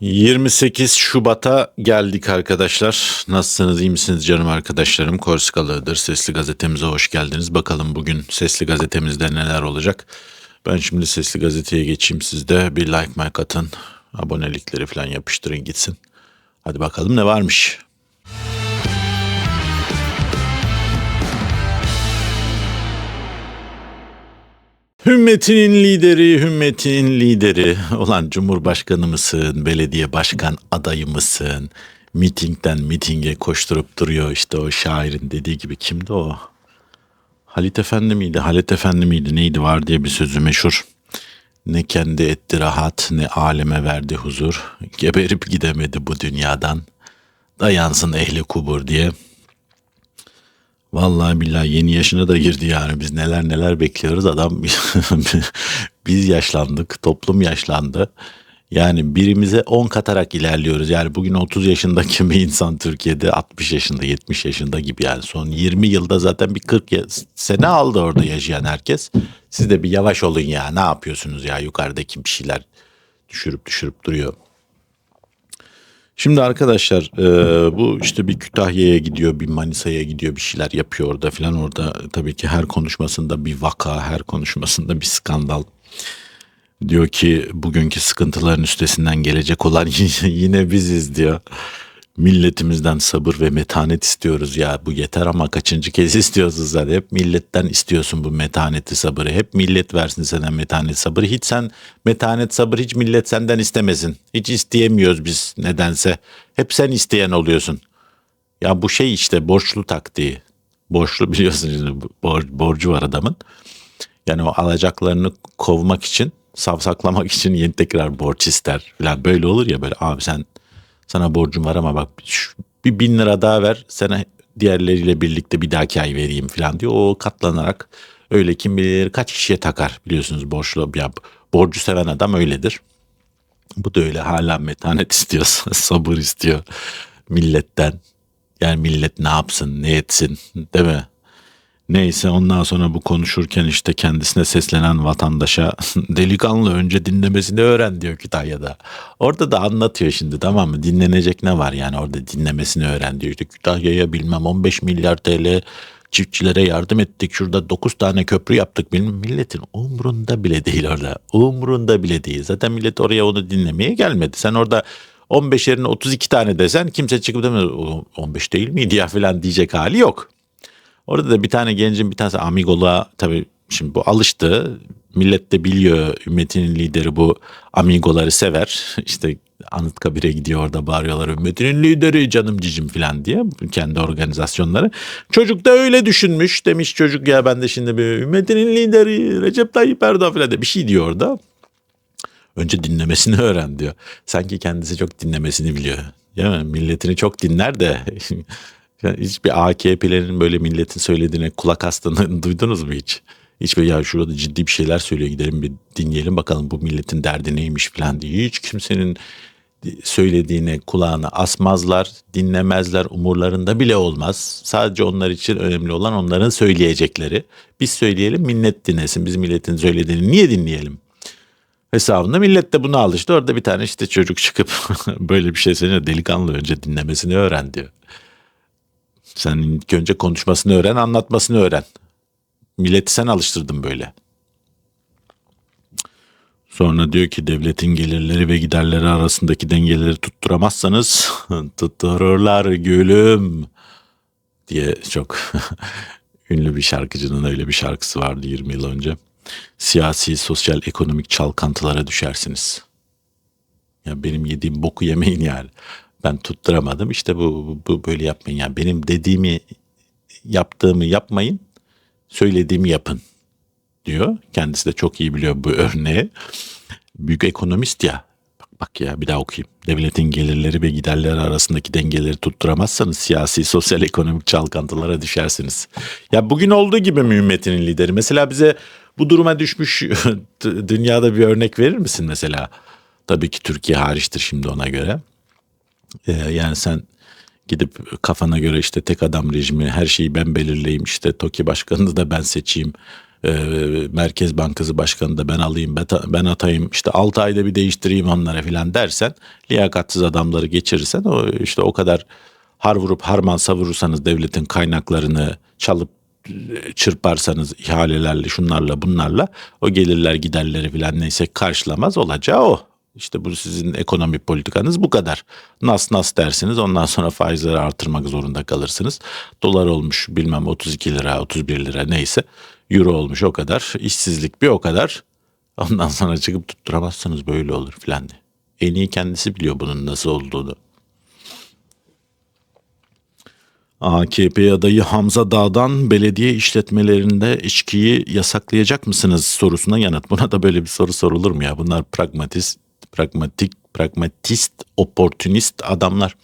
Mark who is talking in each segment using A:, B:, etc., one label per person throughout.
A: 28 Şubat'a geldik arkadaşlar. Nasılsınız, iyi misiniz canım arkadaşlarım? Korskalı'dır. Sesli gazetemize hoş geldiniz. Bakalım bugün Sesli gazetemizde neler olacak? Ben şimdi Sesli gazeteye geçeyim. Siz de bir like like atın. Abonelikleri falan yapıştırın gitsin. Hadi bakalım ne varmış. Hümmetinin lideri, hümmetinin lideri olan Cumhurbaşkanı mısın, belediye başkan adayı mısın? Mitingden mitinge koşturup duruyor işte o şairin dediği gibi kimdi o? Halit Efendi miydi? Halit Efendi miydi? Neydi var diye bir sözü meşhur. Ne kendi etti rahat ne aleme verdi huzur. Geberip gidemedi bu dünyadan. Dayansın ehli kubur diye. Vallahi billahi yeni yaşına da girdi yani. Biz neler neler bekliyoruz. Adam biz yaşlandık toplum yaşlandı. Yani birimize 10 katarak ilerliyoruz. Yani bugün 30 yaşındaki bir insan Türkiye'de 60 yaşında 70 yaşında gibi yani. Son 20 yılda zaten bir 40 sene aldı orada yaşayan herkes. Siz de bir yavaş olun ya. Ne yapıyorsunuz ya? Yukarıdaki bir şeyler düşürüp düşürüp duruyor. Şimdi arkadaşlar e, bu işte bir Kütahya'ya gidiyor, bir Manisa'ya gidiyor, bir şeyler yapıyor orada filan. Orada tabii ki her konuşmasında bir vaka, her konuşmasında bir skandal. Diyor ki bugünkü sıkıntıların üstesinden gelecek olan yine biziz diyor. Milletimizden sabır ve metanet istiyoruz ya bu yeter ama kaçıncı kez istiyorsun zaten? Hep milletten istiyorsun bu metaneti sabırı. Hep millet versin sana metanet sabır hiç sen metanet sabır hiç millet senden istemesin. Hiç isteyemiyoruz biz nedense. Hep sen isteyen oluyorsun. Ya bu şey işte borçlu taktiği. Borçlu biliyorsun şimdi bor, borcu var adamın. Yani o alacaklarını kovmak için savsaklamak için yeni tekrar borç ister. Falan böyle olur ya böyle abi sen sana borcum var ama bak şu, bir bin lira daha ver sana diğerleriyle birlikte bir dahaki ay vereyim falan diyor. O katlanarak öyle kim bilir kaç kişiye takar biliyorsunuz borçlu ya borcu seven adam öyledir. Bu da öyle hala metanet istiyor, sabır istiyor milletten. Yani millet ne yapsın, ne etsin değil mi? Neyse ondan sonra bu konuşurken işte kendisine seslenen vatandaşa delikanlı önce dinlemesini öğren diyor Kütahya'da. Orada da anlatıyor şimdi tamam mı dinlenecek ne var yani orada dinlemesini öğren diyor. İşte Kütahya'ya bilmem 15 milyar TL çiftçilere yardım ettik. Şurada 9 tane köprü yaptık. Bilmem milletin umrunda bile değil orada. Umrunda bile değil. Zaten millet oraya onu dinlemeye gelmedi. Sen orada 15 yerine 32 tane desen kimse çıkıp demez 15 değil miydi ya falan diyecek hali yok. Orada da bir tane gencin bir tanesi Amigoluğa tabii şimdi bu alıştı. Millet de biliyor ümmetinin lideri bu Amigoları sever. İşte Anıtkabir'e gidiyor orada bağırıyorlar ümmetinin lideri canım cicim falan diye kendi organizasyonları. Çocuk da öyle düşünmüş demiş çocuk ya ben de şimdi bir ümmetinin lideri Recep Tayyip Erdoğan falan de bir şey diyor orada. Önce dinlemesini öğren diyor. Sanki kendisi çok dinlemesini biliyor. Mi? Milletini çok dinler de Yani hiçbir AKP'lerin böyle milletin söylediğine kulak astığını duydunuz mu hiç? Hiç böyle ya şurada ciddi bir şeyler söylüyor gidelim bir dinleyelim bakalım bu milletin derdi neymiş falan diye. Hiç kimsenin söylediğine kulağını asmazlar, dinlemezler, umurlarında bile olmaz. Sadece onlar için önemli olan onların söyleyecekleri. Biz söyleyelim, millet dinlesin. Biz milletin söylediğini niye dinleyelim? Hesabında millet de buna alıştı. Orada bir tane işte çocuk çıkıp böyle bir şey söylüyor. Delikanlı önce dinlemesini öğren diyor. Sen ilk önce konuşmasını öğren, anlatmasını öğren. Milleti sen alıştırdın böyle. Sonra diyor ki devletin gelirleri ve giderleri arasındaki dengeleri tutturamazsanız tuttururlar gülüm diye çok ünlü bir şarkıcının öyle bir şarkısı vardı 20 yıl önce. Siyasi, sosyal, ekonomik çalkantılara düşersiniz. Ya benim yediğim boku yemeyin yani ben tutturamadım. İşte bu, bu böyle yapmayın. Yani benim dediğimi yaptığımı yapmayın. Söylediğimi yapın diyor. Kendisi de çok iyi biliyor bu örneği. Büyük ekonomist ya. Bak, bak ya bir daha okuyayım. Devletin gelirleri ve giderleri arasındaki dengeleri tutturamazsanız siyasi, sosyal, ekonomik çalkantılara düşersiniz. Ya bugün olduğu gibi mi ümmetinin lideri? Mesela bize bu duruma düşmüş dünyada bir örnek verir misin mesela? Tabii ki Türkiye hariçtir şimdi ona göre. Ee, yani sen gidip kafana göre işte tek adam rejimi her şeyi ben belirleyeyim işte TOKİ başkanını da ben seçeyim. e, Merkez Bankası Başkanı da ben alayım ben atayım işte 6 ayda bir değiştireyim onlara filan dersen liyakatsiz adamları geçirirsen o işte o kadar har vurup harman savurursanız devletin kaynaklarını çalıp çırparsanız ihalelerle şunlarla bunlarla o gelirler giderleri filan neyse karşılamaz olacağı o. İşte bu sizin ekonomi politikanız bu kadar. Nas nas dersiniz ondan sonra faizleri artırmak zorunda kalırsınız. Dolar olmuş bilmem 32 lira 31 lira neyse. Euro olmuş o kadar. İşsizlik bir o kadar. Ondan sonra çıkıp tutturamazsınız böyle olur filan diye. En iyi kendisi biliyor bunun nasıl olduğunu. AKP adayı Hamza Dağ'dan belediye işletmelerinde içkiyi yasaklayacak mısınız sorusuna yanıt. Buna da böyle bir soru sorulur mu ya? Bunlar pragmatist, pragmatik, pragmatist, oportunist adamlar.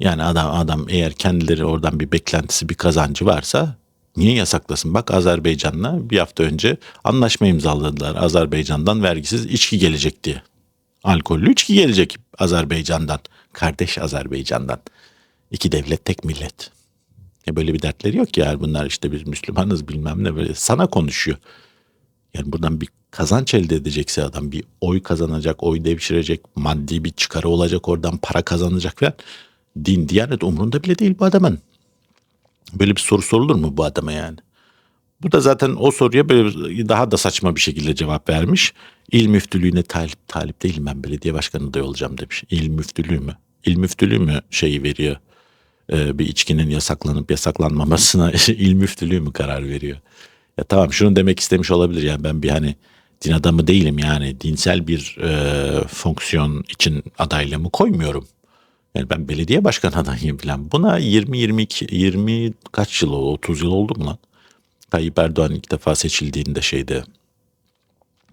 A: Yani adam adam eğer kendileri oradan bir beklentisi, bir kazancı varsa niye yasaklasın? Bak Azerbaycan'la bir hafta önce anlaşma imzaladılar. Azerbaycan'dan vergisiz içki gelecek diye. Alkollü içki gelecek Azerbaycan'dan. Kardeş Azerbaycan'dan. İki devlet tek millet. Ya böyle bir dertleri yok ya bunlar işte biz Müslümanız bilmem ne böyle sana konuşuyor. Yani buradan bir kazanç elde edecekse adam bir oy kazanacak, oy devşirecek, maddi bir çıkarı olacak oradan para kazanacak falan. Din, diyanet umrunda bile değil bu adamın. Böyle bir soru sorulur mu bu adama yani? Bu da zaten o soruya böyle daha da saçma bir şekilde cevap vermiş. İl müftülüğüne talip, talip değilim ben belediye başkanı da olacağım demiş. İl müftülüğü mü? İl müftülüğü mü şeyi veriyor? e, bir içkinin yasaklanıp yasaklanmamasına il müftülüğü mü karar veriyor? Ya tamam şunu demek istemiş olabilir yani ben bir hani din adamı değilim yani dinsel bir e, fonksiyon için adaylığımı koymuyorum. Yani ben belediye başkan adayıyım falan. Buna 20 22 20 kaç yıl oldu? 30 yıl oldu mu lan? Tayyip Erdoğan ilk defa seçildiğinde şeyde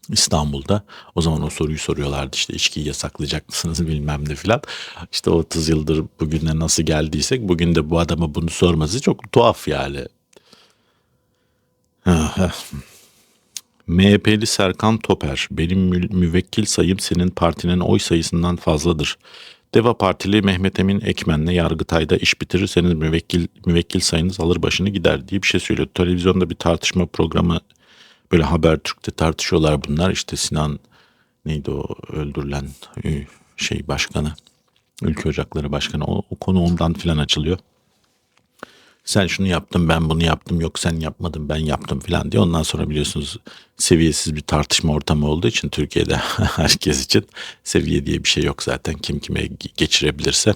A: İstanbul'da. O zaman o soruyu soruyorlardı işte içkiyi yasaklayacak mısınız bilmem ne filan. İşte 30 yıldır bugüne nasıl geldiysek bugün de bu adama bunu sorması çok tuhaf yani. MHP'li Serkan Toper, benim mü- müvekkil sayım senin partinin oy sayısından fazladır. Deva Partili Mehmet Emin Ekmen'le Yargıtay'da iş bitirirseniz müvekkil, müvekkil sayınız alır başını gider diye bir şey söylüyor. Televizyonda bir tartışma programı Böyle Habertürk'te tartışıyorlar bunlar. İşte Sinan neydi o öldürülen şey başkanı. Ülke Ocakları Başkanı. O, o konu ondan filan açılıyor. Sen şunu yaptın ben bunu yaptım yok sen yapmadın ben yaptım filan diye. Ondan sonra biliyorsunuz seviyesiz bir tartışma ortamı olduğu için Türkiye'de herkes için seviye diye bir şey yok zaten. Kim kime geçirebilirse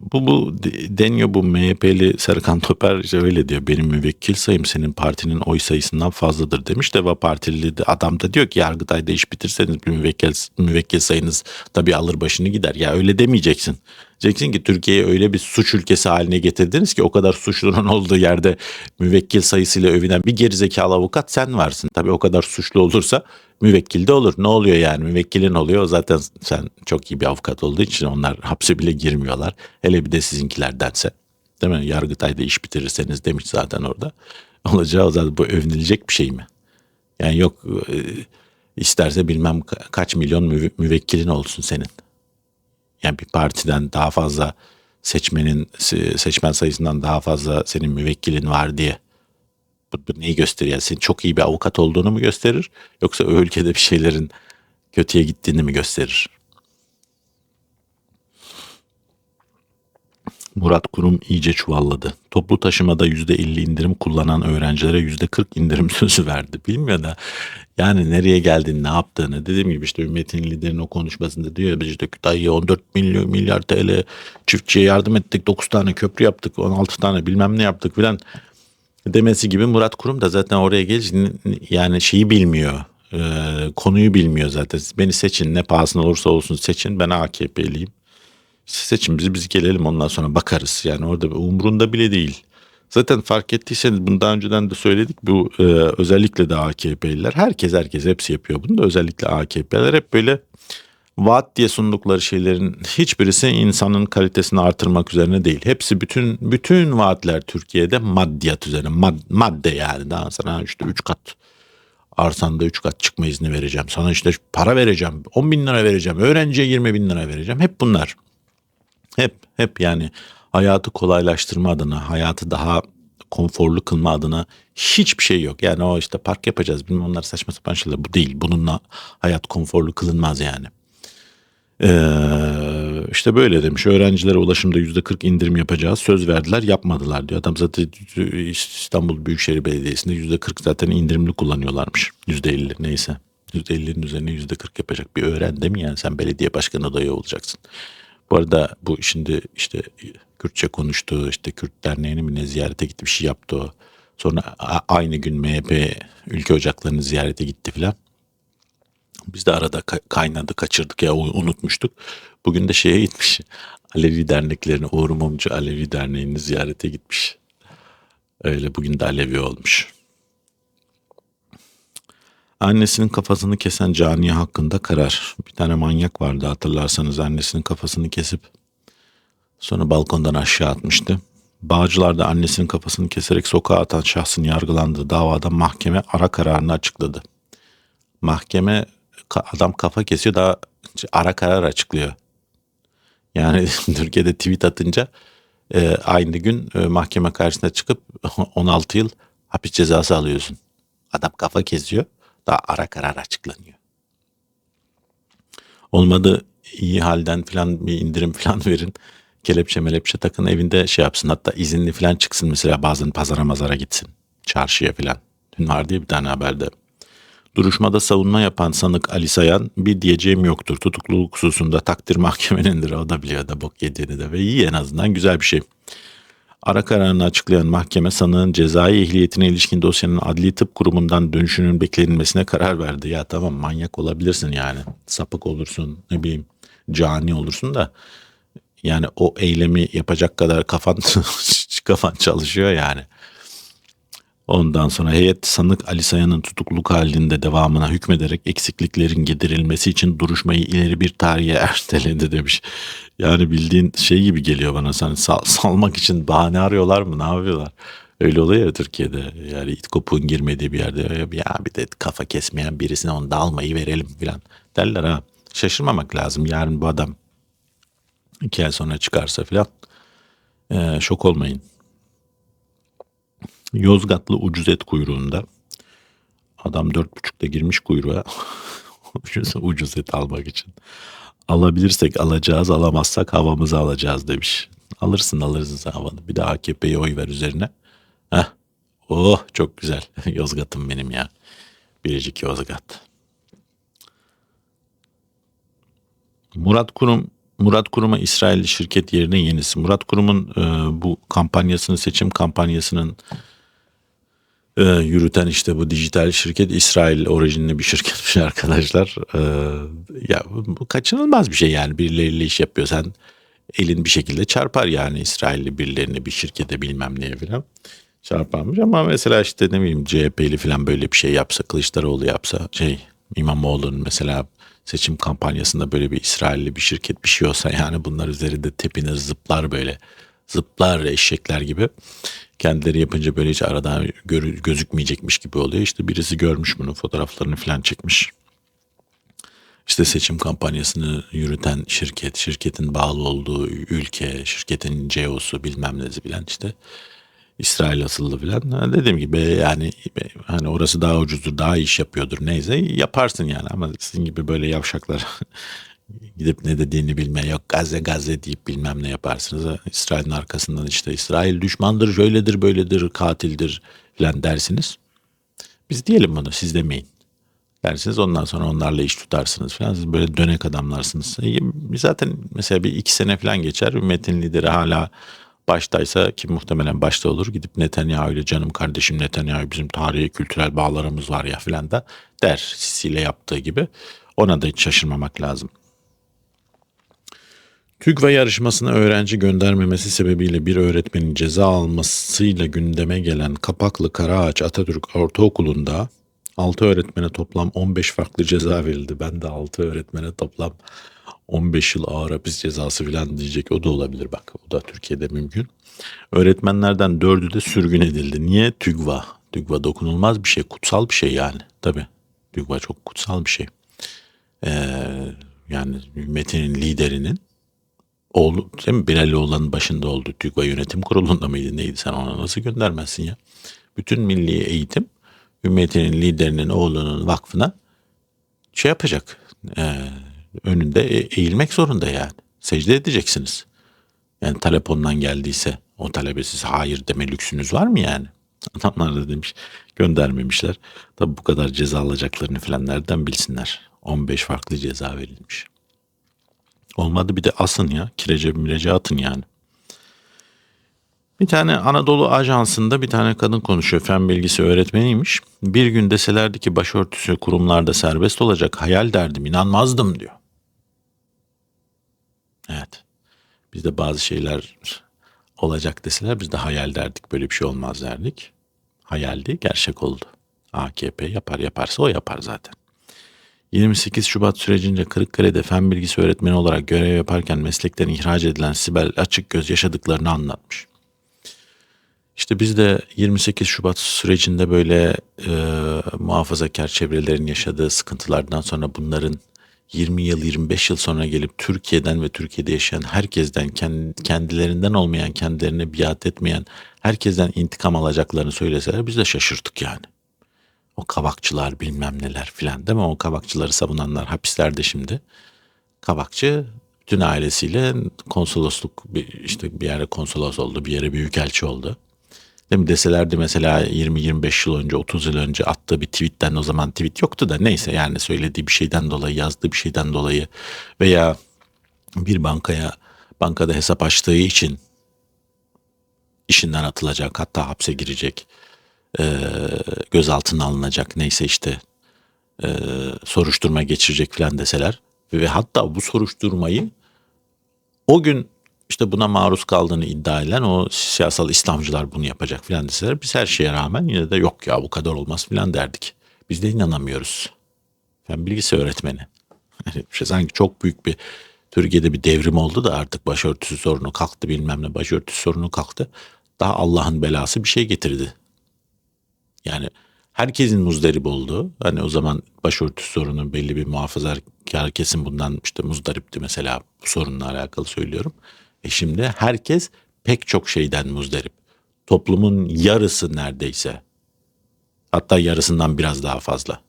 A: bu, bu deniyor bu MHP'li Serkan Toper işte öyle diyor. Benim müvekkil sayım senin partinin oy sayısından fazladır demiş. Deva Partili de adam da diyor ki Yargıtay'da iş bitirseniz müvekkil, müvekkil sayınız tabii alır başını gider. Ya öyle demeyeceksin. Diyeceksin ki Türkiye'yi öyle bir suç ülkesi haline getirdiniz ki o kadar suçlunun olduğu yerde müvekkil sayısıyla övünen bir gerizekalı avukat sen varsın. Tabii o kadar suçlu olursa müvekkil de olur. Ne oluyor yani müvekkilin oluyor zaten sen çok iyi bir avukat olduğu için onlar hapse bile girmiyorlar. Hele bir de sizinkilerdense. Değil mi? Yargıtay'da iş bitirirseniz demiş zaten orada. Olacağı zaten bu övünülecek bir şey mi? Yani yok e, isterse bilmem kaç milyon müvekkilin olsun senin. Yani bir partiden daha fazla seçmenin seçmen sayısından daha fazla senin müvekkilin var diye bu, bu neyi gösteriyor? Yani senin çok iyi bir avukat olduğunu mu gösterir? Yoksa o ülkede bir şeylerin kötüye gittiğini mi gösterir? Murat Kurum iyice çuvalladı. Toplu taşımada %50 indirim kullanan öğrencilere %40 indirim sözü verdi. Bilmiyor da yani nereye geldiğini ne yaptığını dediğim gibi işte ümmetin liderinin o konuşmasında diyor biz işte Kütahya'ya 14 milyon milyar TL çiftçiye yardım ettik 9 tane köprü yaptık 16 tane bilmem ne yaptık filan demesi gibi Murat Kurum da zaten oraya gelince yani şeyi bilmiyor. E, konuyu bilmiyor zaten. Beni seçin ne pahasına olursa olsun seçin ben AKP'liyim. Seçin bizi biz gelelim ondan sonra bakarız. Yani orada umrunda bile değil. Zaten fark ettiyseniz bunu daha önceden de söyledik. Bu e, özellikle de AKP'liler herkes herkes hepsi yapıyor bunu da özellikle AKP'ler hep böyle vaat diye sundukları şeylerin hiçbirisi insanın kalitesini artırmak üzerine değil. Hepsi bütün bütün vaatler Türkiye'de maddiyat üzerine. Mad, madde yani. Daha sana işte 3 kat arsanda 3 kat çıkma izni vereceğim. Sana işte para vereceğim. 10 bin lira vereceğim. Öğrenciye 20 bin lira vereceğim. Hep bunlar. Hep hep yani hayatı kolaylaştırma adına, hayatı daha konforlu kılma adına hiçbir şey yok. Yani o işte park yapacağız bilmem onlar saçma sapan şeyler. Bu değil. Bununla hayat konforlu kılınmaz yani. Ee, işte böyle demiş. Öğrencilere ulaşımda yüzde 40 indirim yapacağız. Söz verdiler yapmadılar diyor. Adam zaten İstanbul Büyükşehir Belediyesi'nde yüzde 40 zaten indirimli kullanıyorlarmış. Yüzde 50 neyse. Yüzde 50'nin üzerine yüzde 40 yapacak bir öğren değil mi yani sen belediye başkanı adayı olacaksın. Bu arada bu şimdi işte Kürtçe konuştu işte Kürt Derneği'ni mi ne ziyarete gitti bir şey yaptı o. Sonra aynı gün MHP ülke ocaklarını ziyarete gitti filan. Biz de arada kaynadı kaçırdık ya unutmuştuk. Bugün de şeye gitmiş. Alevi derneklerini Uğur Mumcu Alevi Derneği'ni ziyarete gitmiş. Öyle bugün de Alevi olmuş. Annesinin kafasını kesen caniye hakkında karar. Bir tane manyak vardı hatırlarsanız annesinin kafasını kesip sonra balkondan aşağı atmıştı. Bağcılar'da annesinin kafasını keserek sokağa atan şahsın yargılandığı davada mahkeme ara kararını açıkladı. Mahkeme adam kafa kesiyor daha ara karar açıklıyor. Yani Türkiye'de tweet atınca e, aynı gün e, mahkeme karşısına çıkıp 16 yıl hapis cezası alıyorsun. Adam kafa kesiyor daha ara karar açıklanıyor. Olmadı iyi halden falan bir indirim falan verin. Kelepçe melepçe takın evinde şey yapsın. Hatta izinli falan çıksın mesela bazen pazara mazara gitsin. Çarşıya falan. Dün vardı ya bir tane haberde. Duruşmada savunma yapan sanık Ali Sayan bir diyeceğim yoktur. Tutukluluk hususunda takdir mahkemenindir. O da biliyor da bok yediğini de ve iyi en azından güzel bir şey. Ara kararını açıklayan mahkeme sanığın cezai ehliyetine ilişkin dosyanın adli tıp kurumundan dönüşünün beklenilmesine karar verdi. Ya tamam manyak olabilirsin yani. Sapık olursun ne bileyim cani olursun da yani o eylemi yapacak kadar kafan kafan çalışıyor yani. Ondan sonra heyet sanık Ali Sayan'ın tutukluluk halinde devamına hükmederek eksikliklerin giderilmesi için duruşmayı ileri bir tarihe erteledi demiş. Yani bildiğin şey gibi geliyor bana sen sal, salmak için bahane arıyorlar mı ne yapıyorlar? Öyle oluyor ya Türkiye'de yani it kopuğun girmediği bir yerde ya bir de kafa kesmeyen birisine onu da almayı verelim filan derler ha. Şaşırmamak lazım yarın bu adam iki ay sonra çıkarsa filan ee, şok olmayın. Yozgatlı ucuz et kuyruğunda. Adam dört buçukta girmiş kuyruğa. ucuz et almak için. Alabilirsek alacağız, alamazsak havamızı alacağız demiş. Alırsın alırsın havanı. Bir de AKP'ye oy ver üzerine. Heh. Oh çok güzel. Yozgat'ım benim ya. Biricik Yozgat. Murat Kurum Murat Kurum'a İsrailli şirket yerine yenisi. Murat Kurum'un e, bu kampanyasını seçim kampanyasının e, yürüten işte bu dijital şirket İsrail orijinli bir şirketmiş arkadaşlar. E, ya bu kaçınılmaz bir şey yani. Birileriyle iş yapıyorsan elin bir şekilde çarpar yani İsrailli birilerini bir şirkete bilmem neye falan. Çarparmış ama mesela işte ne bileyim CHP'li falan böyle bir şey yapsa Kılıçdaroğlu yapsa şey İmamoğlu'nun mesela seçim kampanyasında böyle bir İsrailli bir şirket bir şey olsa yani bunlar üzerinde tepinir zıplar böyle. Zıplar eşekler gibi kendileri yapınca böyle hiç aradan gözükmeyecekmiş gibi oluyor. İşte birisi görmüş bunu fotoğraflarını falan çekmiş. İşte seçim kampanyasını yürüten şirket, şirketin bağlı olduğu ülke, şirketin CEO'su bilmem nesi bilen işte İsrail asıllı filan. Dediğim gibi yani hani orası daha ucuzdur, daha iş yapıyordur neyse yaparsın yani ama sizin gibi böyle yavşaklar gidip ne dediğini bilmeye yok Gazze Gazze deyip bilmem ne yaparsınız. İsrail'in arkasından işte İsrail düşmandır, şöyledir, böyledir, katildir filan dersiniz. Biz diyelim bunu siz demeyin. Dersiniz ondan sonra onlarla iş tutarsınız falan. Siz böyle dönek adamlarsınız. E, zaten mesela bir iki sene falan geçer. Metin lideri hala baştaysa ki muhtemelen başta olur gidip Netanyahu ile canım kardeşim Netanyahu bizim tarihi kültürel bağlarımız var ya filan da der Sisi ile yaptığı gibi. Ona da hiç şaşırmamak lazım. TÜGVA yarışmasına öğrenci göndermemesi sebebiyle bir öğretmenin ceza almasıyla gündeme gelen Kapaklı Karaağaç Atatürk Ortaokulu'nda 6 öğretmene toplam 15 farklı ceza verildi. Ben de 6 öğretmene toplam 15 yıl ağır hapis cezası falan diyecek. O da olabilir bak. O da Türkiye'de mümkün. Öğretmenlerden 4'ü de sürgün edildi. Niye? TÜGVA. TÜGVA dokunulmaz bir şey. Kutsal bir şey yani. Tabii. TÜGVA çok kutsal bir şey. Ee, yani Metin'in liderinin oğlu değil mi? Binalioğlu'nun başında oldu. TÜGVA yönetim kurulunda mıydı neydi sen ona nasıl göndermezsin ya? Bütün milli eğitim ümmetinin liderinin oğlunun vakfına şey yapacak. E, önünde eğilmek zorunda yani. Secde edeceksiniz. Yani talep ondan geldiyse o talebe siz hayır deme lüksünüz var mı yani? Adamlar da demiş göndermemişler. Tabi bu kadar ceza alacaklarını falan nereden bilsinler. 15 farklı ceza verilmiş. Olmadı bir de asın ya. Kirece mirece atın yani. Bir tane Anadolu Ajansı'nda bir tane kadın konuşuyor. Fen bilgisi öğretmeniymiş. Bir gün deselerdi ki başörtüsü kurumlarda serbest olacak hayal derdim inanmazdım diyor. Evet. Biz de bazı şeyler olacak deseler biz de hayal derdik. Böyle bir şey olmaz derdik. Hayaldi, gerçek oldu. AKP yapar yaparsa o yapar zaten. 28 Şubat sürecince Kırıkkale'de fen bilgisi öğretmeni olarak görev yaparken meslekten ihraç edilen Sibel Açıkgöz yaşadıklarını anlatmış. İşte biz de 28 Şubat sürecinde böyle e, muhafazakar çevrelerin yaşadığı sıkıntılardan sonra bunların 20 yıl 25 yıl sonra gelip Türkiye'den ve Türkiye'de yaşayan herkesten kendilerinden olmayan kendilerine biat etmeyen herkesten intikam alacaklarını söyleseler biz de şaşırdık yani. O kavakçılar bilmem neler filan değil mi? O kavakçıları savunanlar hapislerde şimdi. Kavakçı bütün ailesiyle konsolosluk işte bir yere konsolos oldu, bir yere büyükelçi oldu. Değil mi deselerdi mesela 20-25 yıl önce 30 yıl önce attığı bir tweetten o zaman tweet yoktu da neyse yani söylediği bir şeyden dolayı yazdığı bir şeyden dolayı veya bir bankaya bankada hesap açtığı için işinden atılacak hatta hapse girecek e, gözaltına alınacak neyse işte e, soruşturma geçirecek falan deseler ve hatta bu soruşturmayı o gün işte buna maruz kaldığını iddia edilen o siyasal İslamcılar bunu yapacak filan deseler biz her şeye rağmen yine de yok ya bu kadar olmaz filan derdik. Biz de inanamıyoruz. Ben bilgisi öğretmeni. Yani şey, sanki çok büyük bir Türkiye'de bir devrim oldu da artık başörtüsü sorunu kalktı bilmem ne başörtüsü sorunu kalktı. Daha Allah'ın belası bir şey getirdi. Yani herkesin muzdarip olduğu hani o zaman başörtüsü sorunu belli bir muhafazakar kesim bundan işte muzdaripti mesela bu sorunla alakalı söylüyorum. E şimdi herkes pek çok şeyden muzdarip. Toplumun yarısı neredeyse. Hatta yarısından biraz daha fazla.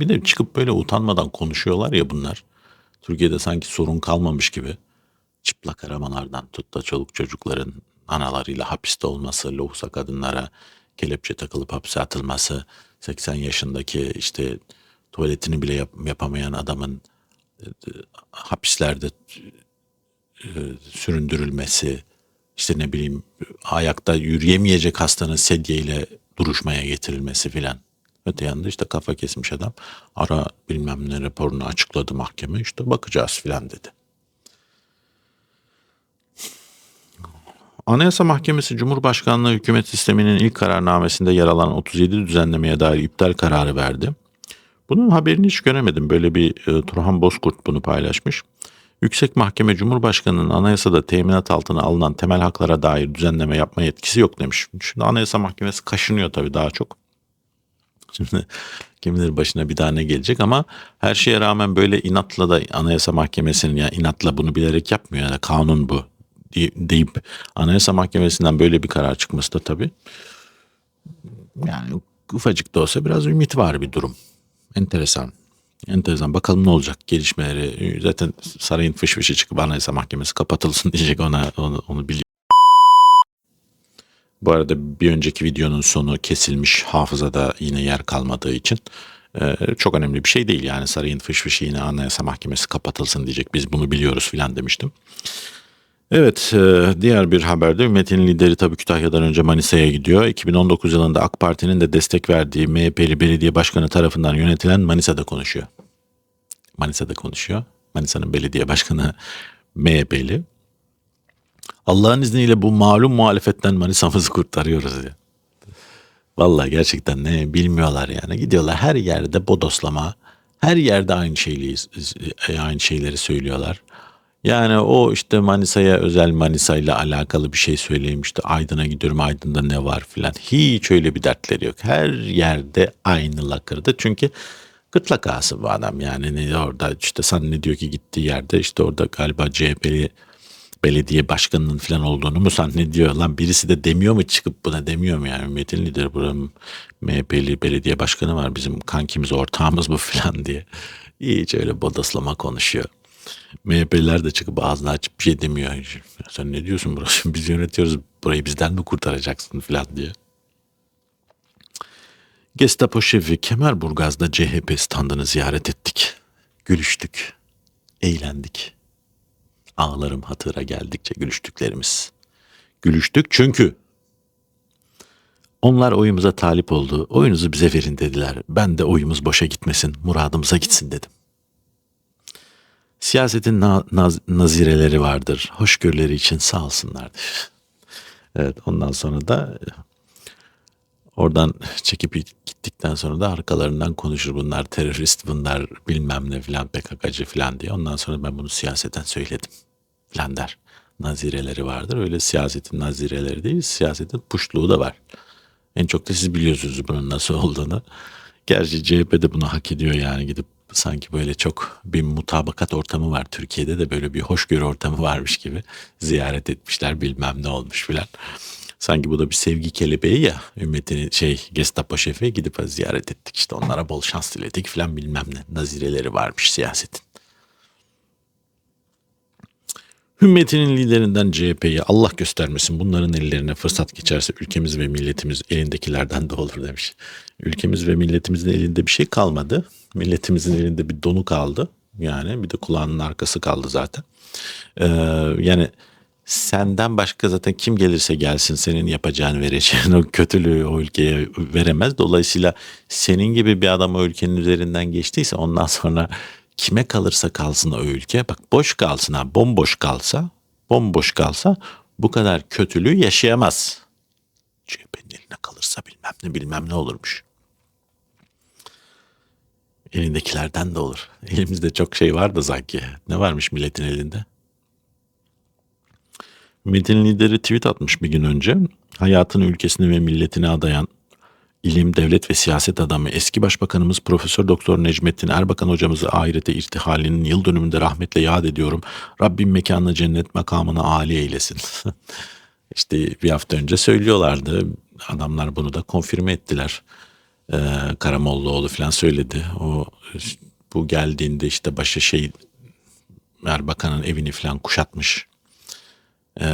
A: Bir de çıkıp böyle utanmadan konuşuyorlar ya bunlar. Türkiye'de sanki sorun kalmamış gibi. Çıplak aramalardan tut da çoluk çocukların analarıyla hapiste olması, lohusa kadınlara kelepçe takılıp hapse atılması, 80 yaşındaki işte tuvaletini bile yap, yapamayan adamın e, hapislerde e, süründürülmesi, işte ne bileyim ayakta yürüyemeyecek hastanın sedyeyle duruşmaya getirilmesi filan. Öte yanda işte kafa kesmiş adam ara bilmem ne raporunu açıkladı mahkeme işte bakacağız filan dedi. Anayasa Mahkemesi Cumhurbaşkanlığı hükümet sisteminin ilk kararnamesinde yer alan 37 düzenlemeye dair iptal kararı verdi. Bunun haberini hiç göremedim. Böyle bir e, Turhan Bozkurt bunu paylaşmış. Yüksek Mahkeme Cumhurbaşkanı'nın anayasada teminat altına alınan temel haklara dair düzenleme yapma yetkisi yok demiş. Şimdi Anayasa Mahkemesi kaşınıyor tabii daha çok. Şimdi kim başına bir daha ne gelecek ama her şeye rağmen böyle inatla da Anayasa Mahkemesi'nin ya inatla bunu bilerek yapmıyor. Yani kanun bu deyip Anayasa Mahkemesi'nden böyle bir karar çıkması da tabii yani ufacık da olsa biraz ümit var bir durum. Enteresan. Enteresan. Bakalım ne olacak gelişmeleri. Zaten sarayın fış fışı çıkıp Anayasa Mahkemesi kapatılsın diyecek ona onu, onu biliyor. Bu arada bir önceki videonun sonu kesilmiş hafızada yine yer kalmadığı için e, çok önemli bir şey değil. Yani sarayın fış fışı yine Anayasa Mahkemesi kapatılsın diyecek. Biz bunu biliyoruz filan demiştim. Evet, e, diğer bir haberde Ümmet'in lideri tabii Kütahya'dan önce Manisa'ya gidiyor. 2019 yılında AK Parti'nin de destek verdiği MHP'li belediye başkanı tarafından yönetilen Manisa'da konuşuyor. Manisa'da konuşuyor. Manisa'nın belediye başkanı MHP'li. Allah'ın izniyle bu malum muhalefetten Manisa'mızı kurtarıyoruz ya. Vallahi gerçekten ne bilmiyorlar yani. Gidiyorlar her yerde bodoslama, her yerde aynı şeyleri, aynı şeyleri söylüyorlar. Yani o işte Manisa'ya özel Manisa ile alakalı bir şey söyleyeyim Aydın'a gidiyorum Aydın'da ne var filan. Hiç öyle bir dertleri yok. Her yerde aynı lakırdı. Çünkü Gırtlak ağası bu adam yani ne orada işte ne diyor ki gittiği yerde işte orada galiba CHP'li belediye başkanının falan olduğunu mu zannediyor lan birisi de demiyor mu çıkıp buna demiyor mu yani Metin lider buranın MHP'li belediye başkanı var bizim kankimiz ortağımız bu falan diye iyice öyle bodoslama konuşuyor. MHP'liler de çıkıp ağzını açıp bir şey demiyor. Sen ne diyorsun burası? Biz yönetiyoruz. Burayı bizden mi kurtaracaksın falan diye. Gestapo şefi Kemerburgaz'da CHP standını ziyaret ettik. Gülüştük. Eğlendik. Ağlarım hatıra geldikçe gülüştüklerimiz. Gülüştük çünkü onlar oyumuza talip oldu. Oyunuzu bize verin dediler. Ben de oyumuz boşa gitmesin, muradımıza gitsin dedim. Siyasetin na- naz- nazireleri vardır. Hoşgörüleri için sağ olsunlar. evet ondan sonra da oradan çekip gittikten sonra da arkalarından konuşur bunlar terörist bunlar bilmem ne filan PKK'cı filan diye. Ondan sonra ben bunu siyaseten söyledim filan der. Nazireleri vardır. Öyle siyasetin nazireleri değil siyasetin puşluğu da var. En çok da siz biliyorsunuz bunun nasıl olduğunu. Gerçi CHP de bunu hak ediyor yani gidip sanki böyle çok bir mutabakat ortamı var. Türkiye'de de böyle bir hoşgörü ortamı varmış gibi ziyaret etmişler bilmem ne olmuş filan. Sanki bu da bir sevgi kelebeği ya ümmetini şey Gestapo şefi gidip ziyaret ettik işte onlara bol şans diledik filan bilmem ne nazireleri varmış siyasetin. Ümmetinin liderinden CHP'yi Allah göstermesin bunların ellerine fırsat geçerse ülkemiz ve milletimiz elindekilerden de olur demiş. Ülkemiz ve milletimizin elinde bir şey kalmadı. Milletimizin elinde bir donu kaldı. Yani bir de kulağının arkası kaldı zaten. Ee, yani senden başka zaten kim gelirse gelsin senin yapacağın vereceğin o kötülüğü o ülkeye veremez. Dolayısıyla senin gibi bir adam o ülkenin üzerinden geçtiyse ondan sonra kime kalırsa kalsın o ülke bak boş kalsın ha bomboş kalsa bomboş kalsa bu kadar kötülüğü yaşayamaz. CHP'nin eline kalırsa bilmem ne bilmem ne olurmuş. Elindekilerden de olur. Elimizde çok şey var da sanki. Ne varmış milletin elinde? Milletin lideri tweet atmış bir gün önce. Hayatını ülkesini ve milletini adayan ilim, devlet ve siyaset adamı eski başbakanımız Profesör Doktor Necmettin Erbakan hocamızı ahirete irtihalinin yıl dönümünde rahmetle yad ediyorum. Rabbim mekanını cennet makamına âli eylesin. İşte bir hafta önce söylüyorlardı. Adamlar bunu da konfirme ettiler. Ee, Karamollaoğlu falan söyledi. O bu geldiğinde işte başa şey Erbakan'ın evini falan kuşatmış. Ee,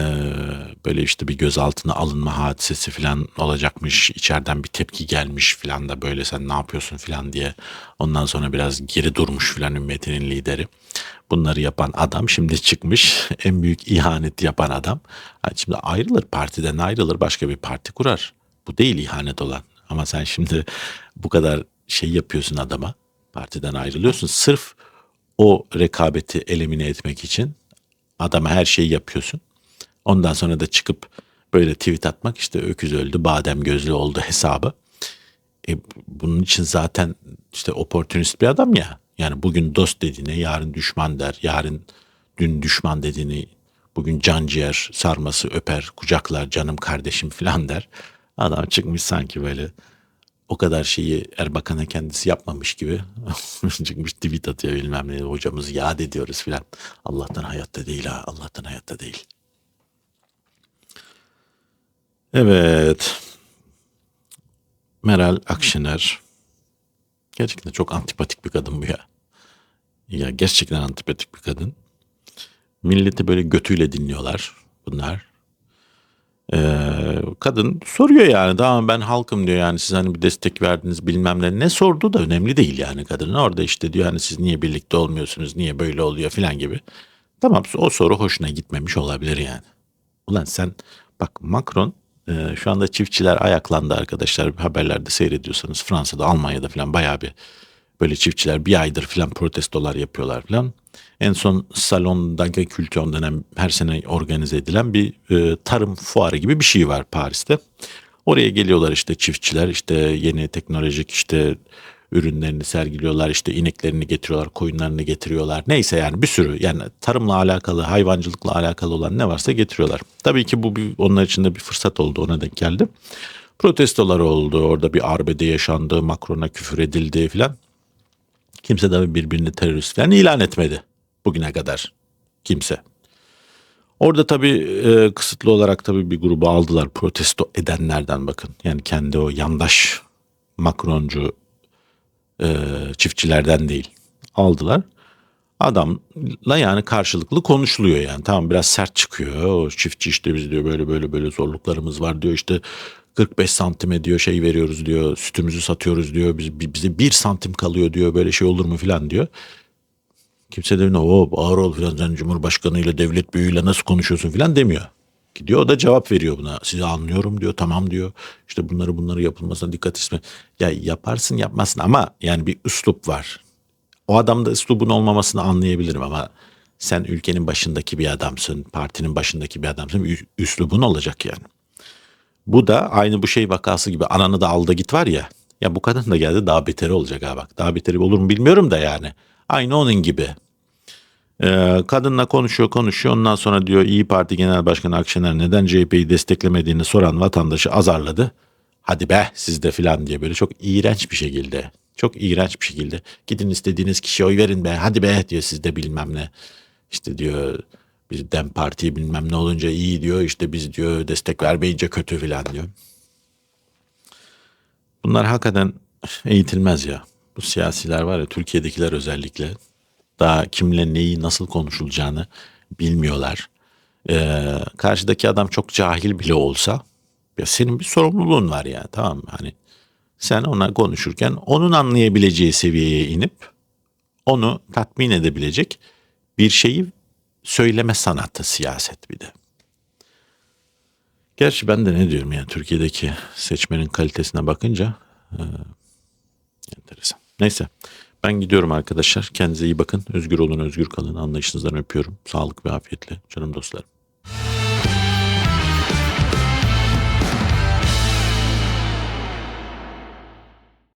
A: böyle işte bir gözaltına alınma hadisesi falan olacakmış. İçeriden bir tepki gelmiş falan da böyle sen ne yapıyorsun falan diye. Ondan sonra biraz geri durmuş falan ümmetinin lideri. Bunları yapan adam şimdi çıkmış en büyük ihanet yapan adam. Yani şimdi ayrılır partiden ayrılır başka bir parti kurar. Bu değil ihanet olan. Ama sen şimdi bu kadar şey yapıyorsun adama. Partiden ayrılıyorsun. Sırf o rekabeti elimine etmek için adama her şeyi yapıyorsun. Ondan sonra da çıkıp böyle tweet atmak işte öküz öldü badem gözlü oldu hesabı. E, bunun için zaten işte oportunist bir adam ya. Yani bugün dost dediğine yarın düşman der. Yarın dün düşman dediğini bugün can ciğer sarması öper kucaklar canım kardeşim falan der. Adam çıkmış sanki böyle o kadar şeyi Erbakan'a kendisi yapmamış gibi çıkmış tweet atıyor bilmem ne hocamızı yad ediyoruz filan. Allah'tan hayatta değil ha Allah'tan hayatta değil. Evet. Meral Akşener. Gerçekten çok antipatik bir kadın bu ya. Ya gerçekten antipatik bir kadın. Milleti böyle götüyle dinliyorlar bunlar. Ee, kadın soruyor yani tamam ben halkım diyor yani siz hani bir destek verdiniz bilmem ne. Ne sordu da önemli değil yani kadının. Orada işte diyor hani siz niye birlikte olmuyorsunuz niye böyle oluyor filan gibi. Tamam o soru hoşuna gitmemiş olabilir yani. Ulan sen bak Macron ee, şu anda çiftçiler ayaklandı arkadaşlar. Haberlerde seyrediyorsanız Fransa'da, Almanya'da falan bayağı bir böyle çiftçiler bir aydır falan protestolar yapıyorlar falan. En son Salon d'Agriculture denen her sene organize edilen bir e, tarım fuarı gibi bir şey var Paris'te. Oraya geliyorlar işte çiftçiler işte yeni teknolojik işte ürünlerini sergiliyorlar işte ineklerini getiriyorlar koyunlarını getiriyorlar neyse yani bir sürü yani tarımla alakalı hayvancılıkla alakalı olan ne varsa getiriyorlar. Tabii ki bu bir, onlar için de bir fırsat oldu ona denk geldi. Protestolar oldu orada bir arbede yaşandı Macron'a küfür edildi filan. Kimse de birbirini terörist falan ilan etmedi bugüne kadar. Kimse. Orada tabii e, kısıtlı olarak tabii bir grubu aldılar protesto edenlerden bakın. Yani kendi o yandaş Macroncu e, çiftçilerden değil. Aldılar. Adamla yani karşılıklı konuşuluyor yani. Tamam biraz sert çıkıyor. O çiftçi işte biz diyor böyle böyle böyle zorluklarımız var diyor. İşte 45 santime diyor şey veriyoruz diyor. Sütümüzü satıyoruz diyor. Biz, bi- bize bir santim kalıyor diyor. Böyle şey olur mu filan diyor. Kimse de o ağır ol filan sen cumhurbaşkanıyla devlet büyüğüyle nasıl konuşuyorsun filan demiyor. Gidiyor o da cevap veriyor buna. Sizi anlıyorum diyor tamam diyor. İşte bunları bunları yapılmasına dikkat etme. Ya yaparsın yapmazsın ama yani bir üslup var. O adamda üslubun olmamasını anlayabilirim ama sen ülkenin başındaki bir adamsın, partinin başındaki bir adamsın. Üslubun olacak yani. Bu da aynı bu şey vakası gibi ananı da al da git var ya. Ya bu kadın da geldi daha beteri olacak ha bak. Daha beteri olur mu bilmiyorum da yani. Aynı onun gibi. Ee, kadınla konuşuyor konuşuyor ondan sonra diyor İyi Parti Genel Başkanı Akşener neden CHP'yi desteklemediğini soran vatandaşı azarladı. Hadi be siz de filan diye böyle çok iğrenç bir şekilde çok iğrenç bir şekilde gidin istediğiniz kişiye oy verin be hadi be diyor siz de bilmem ne. İşte diyor biz Dem Parti bilmem ne olunca iyi diyor işte biz diyor destek vermeyince kötü filan diyor. Bunlar hakikaten eğitilmez ya. Bu siyasiler var ya Türkiye'dekiler özellikle daha kimle neyi nasıl konuşulacağını bilmiyorlar. Ee, karşıdaki adam çok cahil bile olsa ya senin bir sorumluluğun var ya tamam mı? Hani sen ona konuşurken onun anlayabileceği seviyeye inip onu tatmin edebilecek bir şeyi söyleme sanatı siyaset bir de. Gerçi ben de ne diyorum yani Türkiye'deki seçmenin kalitesine bakınca e, enteresan. Neyse ben gidiyorum arkadaşlar. Kendinize iyi bakın. Özgür olun, özgür kalın. Anlayışınızdan öpüyorum. Sağlık ve afiyetle canım dostlarım.